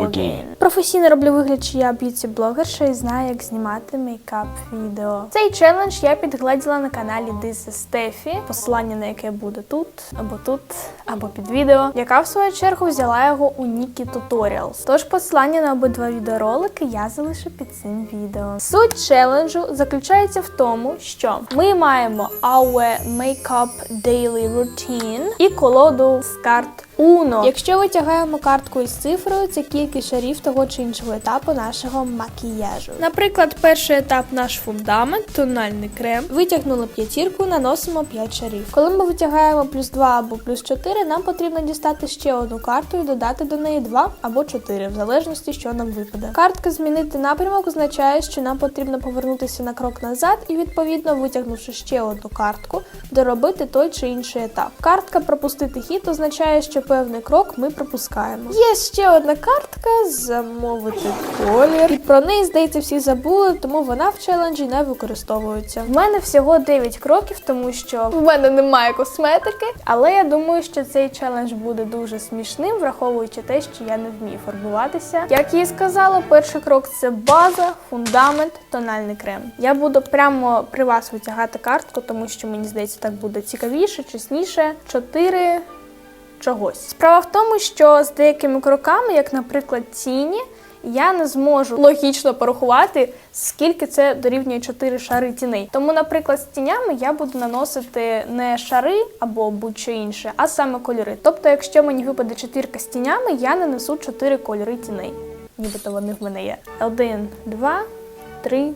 again. Професійно роблю вигляд, що я б'юті-блогерша і знаю, як знімати мейкап відео. Цей челендж я підгледіла на каналі This is Steffi, посилання на яке буде тут, або тут, або під відео, яка в свою чергу взяла його у Нікі Tutorials. Тож посилання на обидва відеоролики я залишу під цим відео. Суть челенджу заключається в тому, що ми маємо our makeup daily routine і колоду з карт Uno. Якщо витягаємо картку із цифрою, це кількість шарів того чи іншого етапу нашого макіяжу. Наприклад, перший етап наш фундамент, тональний крем. Витягнули п'ятірку, наносимо 5 шарів. Коли ми витягаємо плюс 2 або плюс 4, нам потрібно дістати ще одну карту і додати до неї 2 або 4, в залежності, що нам випаде. Картка змінити напрямок означає, що нам потрібно повернутися на крок назад і, відповідно, витягнувши ще одну картку, доробити той чи інший етап. Картка пропустити хід означає, що певний крок ми пропускаємо. Є ще одна картка замовити колір. І про неї, здається, всі забули, тому вона в челенджі не використовується. В мене всього 9 кроків, тому що в мене немає косметики. Але я думаю, що цей челендж буде дуже смішним, враховуючи те, що я не вмію фарбуватися. Як я і сказала, перший крок це база, фундамент, тональний крем. Я буду прямо при вас витягати картку, тому що мені здається, так буде цікавіше, чесніше. Чотири чогось. Справа в тому, що з деякими кроками, як, наприклад, тіні, я не зможу логічно порахувати, скільки це дорівнює 4 шари тіней. Тому, наприклад, з тінями я буду наносити не шари або будь-що інше, а саме кольори. Тобто, якщо мені випаде четвірка з тінями, я нанесу 4 кольори тіней. Нібито вони в мене є. Один, два, три,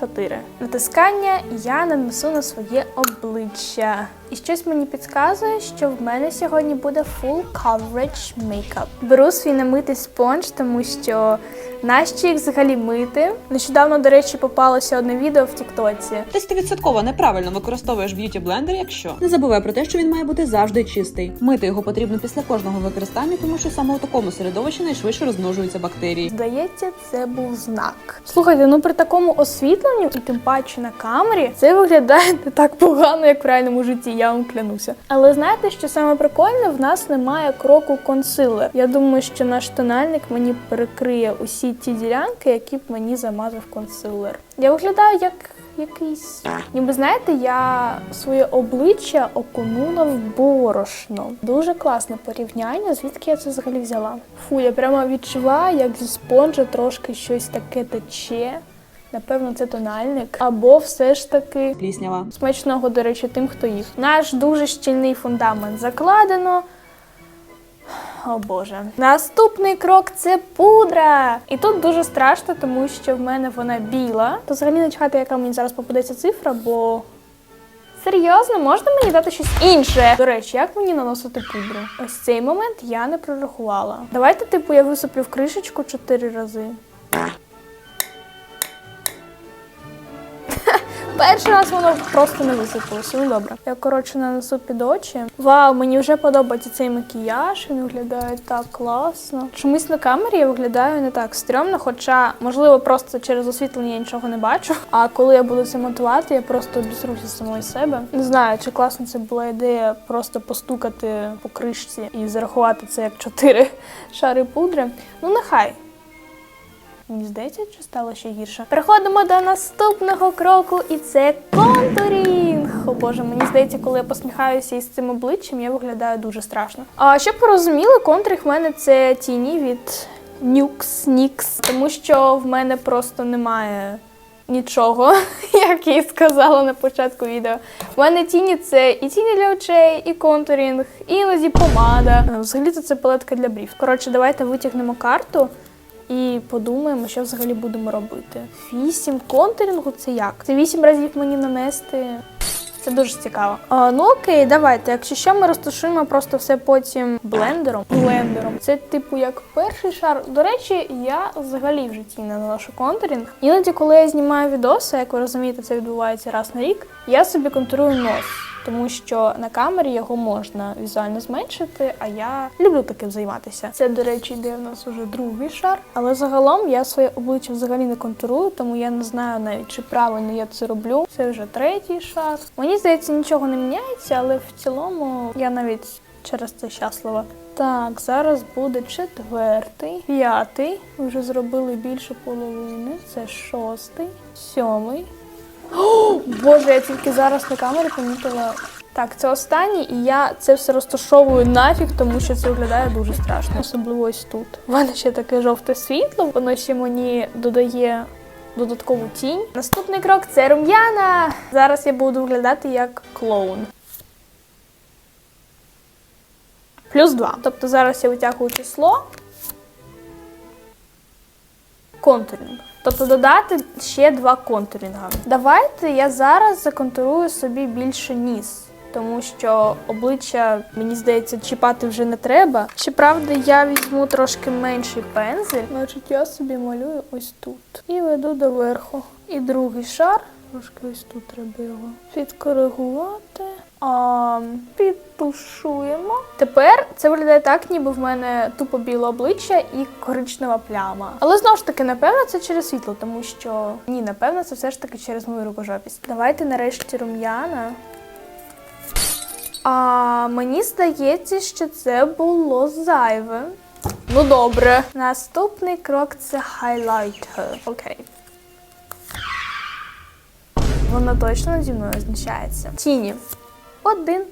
чотири. Натискання я нанесу на своє обличчя. І щось мені підказує, що в мене сьогодні буде full coverage makeup. Беру свій намитий спонж, тому що нащо їх взагалі мити. Нещодавно, до речі, попалося одне відео в Тіктоці. Ти відсотково неправильно використовуєш б'юті блендер, якщо не забувай про те, що він має бути завжди чистий. Мити його потрібно після кожного використання, тому що саме у такому середовищі найшвидше розмножуються бактерії. Здається, це був знак. Слухайте, ну при такому освітленні, і тим паче на камері, це виглядає не так погано, як в реальному житті, я вам клянуся. Але знаєте, що саме прикольне, в нас немає кроку консилер. Я думаю, що наш тональник мені перекриє усі ті ділянки, які б мені замазав консилер. Я виглядаю як. Якийсь, ніби знаєте, я своє обличчя окунула в борошно. Дуже класне порівняння. Звідки я це взагалі взяла? Фу, я прямо відчуваю, як зі спонжа трошки щось таке тече. Напевно, це тональник. Або все ж таки Пліснява. смачного, до речі, тим, хто їв. Наш дуже щільний фундамент закладено. О Боже. Наступний крок це пудра. І тут дуже страшно, тому що в мене вона біла. То взагалі не чекати, яка мені зараз попадеться цифра, бо. Серйозно, можна мені дати щось інше? До речі, як мені наносити пудру? Ось цей момент я не прорахувала. Давайте, типу, я висиплю в кришечку чотири рази. Перший раз воно просто не висипалося. Ну добре. Я коротше нанесу під очі. Вау, мені вже подобається цей макіяж. Він виглядає так класно. Чомусь на камері я виглядаю не так стрьомно, хоча, можливо, просто через освітлення я нічого не бачу. А коли я буду це монтувати, я просто обісруся самої себе. Не знаю, чи класно це була ідея просто постукати по кришці і зарахувати це як чотири шари пудри. Ну нехай. Мені здається, що стало ще гірше. Переходимо до наступного кроку, і це контурінг. О боже, мені здається, коли я посміхаюся із цим обличчям, я виглядаю дуже страшно. А щоб ви розуміли, в мене це тіні від Nux NYX, тому що в мене просто немає. Нічого, як я і сказала на початку відео. У мене тіні це і тіні для очей, і контурінг, і іноді помада. Е, Взагалі-то це палетка для брів. Коротше, давайте витягнемо карту і подумаємо, що взагалі будемо робити. Вісім контурінгу це як? Це вісім разів мені нанести. Це дуже цікаво. А, ну окей, давайте. Якщо що, ми розташуємо просто все потім блендером. Блендером. Це типу як перший шар. До речі, я взагалі в житті не наношу контурінг. Іноді, коли я знімаю відоси, як ви розумієте, це відбувається раз на рік. Я собі контурую нос. Тому що на камері його можна візуально зменшити, а я люблю таким займатися. Це, до речі, йде у нас уже другий шар. Але загалом я своє обличчя взагалі не контурую, тому я не знаю навіть, чи правильно я це роблю. Це вже третій шар. Мені здається, нічого не міняється, але в цілому я навіть через це щаслива. Так, зараз буде четвертий, п'ятий. Ми вже зробили більше половини. Це шостий, сьомий. Боже, я тільки зараз на камері помітила. Так, це останній, і я це все розташовую нафіг, тому що це виглядає дуже страшно. Особливо ось тут. У мене ще таке жовте світло, воно ще мені додає додаткову тінь. Наступний крок це рум'яна. Зараз я буду виглядати як клоун. Плюс 2. Тобто зараз я витягую число. Контурінг. Тобто додати ще два контурінга. Давайте я зараз законтурую собі більше ніс. Тому що обличчя, мені здається, чіпати вже не треба. Чи правда я візьму трошки менший пензель? Значить, я собі малюю ось тут. І веду до верху. І другий шар. Трошки ось тут треба його підкоригувати. А, підтушуємо. Тепер це виглядає так, ніби в мене тупо біле обличчя і коричнева пляма. Але знову ж таки, напевно, це через світло, тому що ні, напевно, це все ж таки через мою рукожопість. Давайте нарешті рум'яна. А мені здається, що це було зайве. Ну добре. Наступний крок це хайлайтер. Окей. Воно точно зі мною означається. Тіні. Один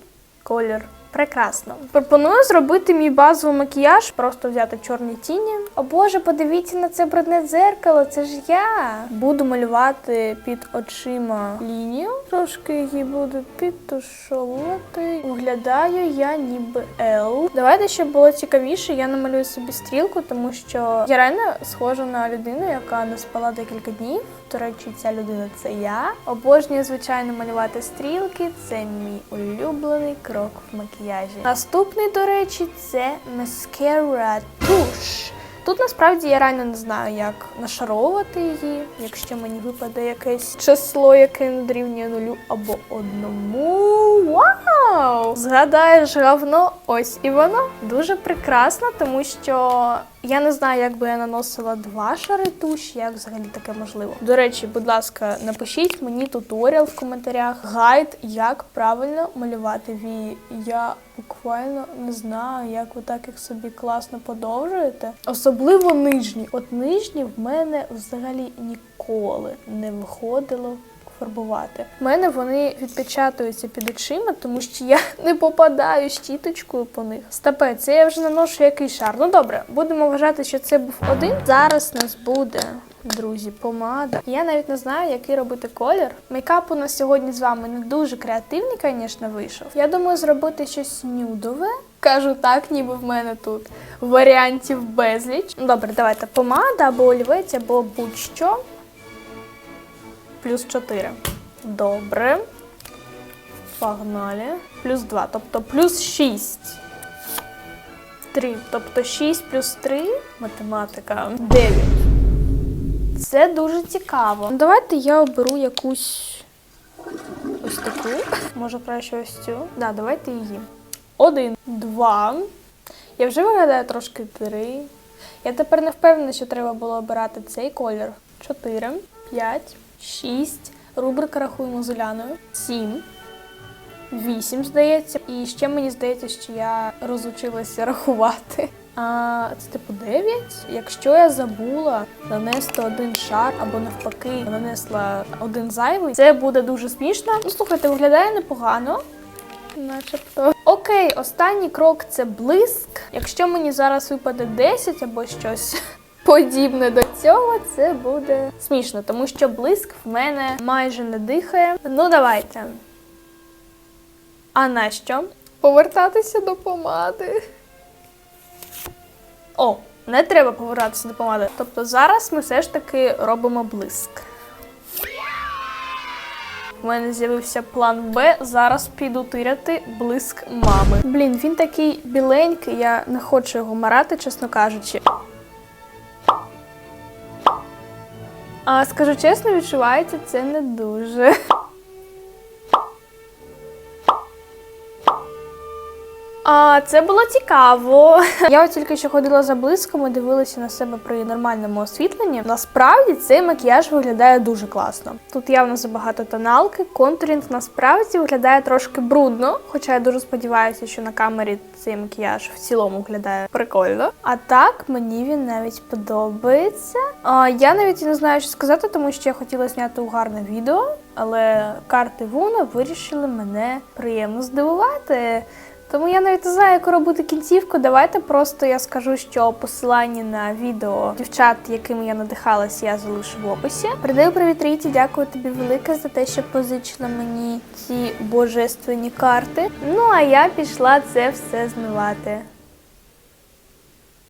колір. Прекрасно. Пропоную зробити мій базовий макіяж, просто взяти чорні тіні. О Боже, подивіться на це брудне дзеркало, це ж я. Буду малювати під очима лінію. Трошки її буду підтушовувати. Виглядаю я ніби L. Давайте, щоб було цікавіше, я намалюю собі стрілку, тому що я реально схожа на людину, яка не спала декілька днів. До речі, ця людина це я. Обожнюю, звичайно, малювати стрілки. Це мій улюблений крок в макіяжі. Наступний, до речі, це маскера туш. Тут насправді я реально не знаю, як нашаровувати її, якщо мені випаде якесь число, яке не дорівнює нулю або одному. Вау! Згадаєш говно, ось і воно дуже прекрасно, тому що я не знаю, як би я наносила два шари туш, як взагалі таке можливо. До речі, будь ласка, напишіть мені туторіал в коментарях, гайд, як правильно малювати вії. Я буквально не знаю, як ви так їх собі класно подовжуєте. Особливо нижні. От нижні в мене взагалі ніколи не виходило. Фарбувати. У мене вони відпечатуються під очима, тому що я не попадаю щіточкою по них. Стапе, це я вже наношу який шар. Ну добре, будемо вважати, що це був один. Зараз нас буде, друзі, помада. Я навіть не знаю, який робити колір. Мейкап у нас сьогодні з вами не дуже креативний, звісно, вийшов. Я думаю, зробити щось нюдове. Кажу так, ніби в мене тут варіантів безліч. Добре, давайте помада або олівець, або будь-що плюс 4. Добре. Погнали. Плюс 2, тобто плюс 6. 3. Тобто 6 плюс 3. Математика. 9. Це дуже цікаво. Давайте я оберу якусь ось таку. Може, краще ось цю. Да, давайте її. Один, два. Я вже виглядаю трошки три. Я тепер не впевнена, що треба було обирати цей колір. Чотири, п'ять, шість. Рубрика рахуємо з Уляною. Сім. Вісім, здається. І ще мені здається, що я розучилася рахувати. А це типу 9. Якщо я забула нанести один шар або навпаки нанесла один зайвий, це буде дуже смішно. Ну, слухайте, виглядає непогано. Начебто. Окей, останній крок це блиск. Якщо мені зараз випаде 10 або щось подібне до цього, це буде смішно, тому що блиск в мене майже не дихає. Ну, давайте. А на що? Повертатися до помади. О, не треба повертатися до помади. Тобто зараз ми все ж таки робимо блиск. У мене з'явився план Б. Зараз піду тиряти блиск мами. Блін, він такий біленький, я не хочу його марати, чесно кажучи. А скажу чесно, відчувається це не дуже. А це було цікаво. Я от тільки що ходила за блиском і дивилася на себе при нормальному освітленні. Насправді цей макіяж виглядає дуже класно. Тут явно забагато тоналки. Контурінг насправді виглядає трошки брудно, хоча я дуже сподіваюся, що на камері цей макіяж в цілому виглядає прикольно. А так мені він навіть подобається. А, я навіть не знаю, що сказати, тому що я хотіла зняти гарне відео, але карти Вуна вирішили мене приємно здивувати. Тому я навіть не знаю, яку робити кінцівку. Давайте просто я скажу, що посилання на відео дівчат, якими я надихалась, я залишу в описі. Передаю привіт Ріті, дякую тобі велике за те, що позичила мені ці божественні карти. Ну а я пішла це все змивати.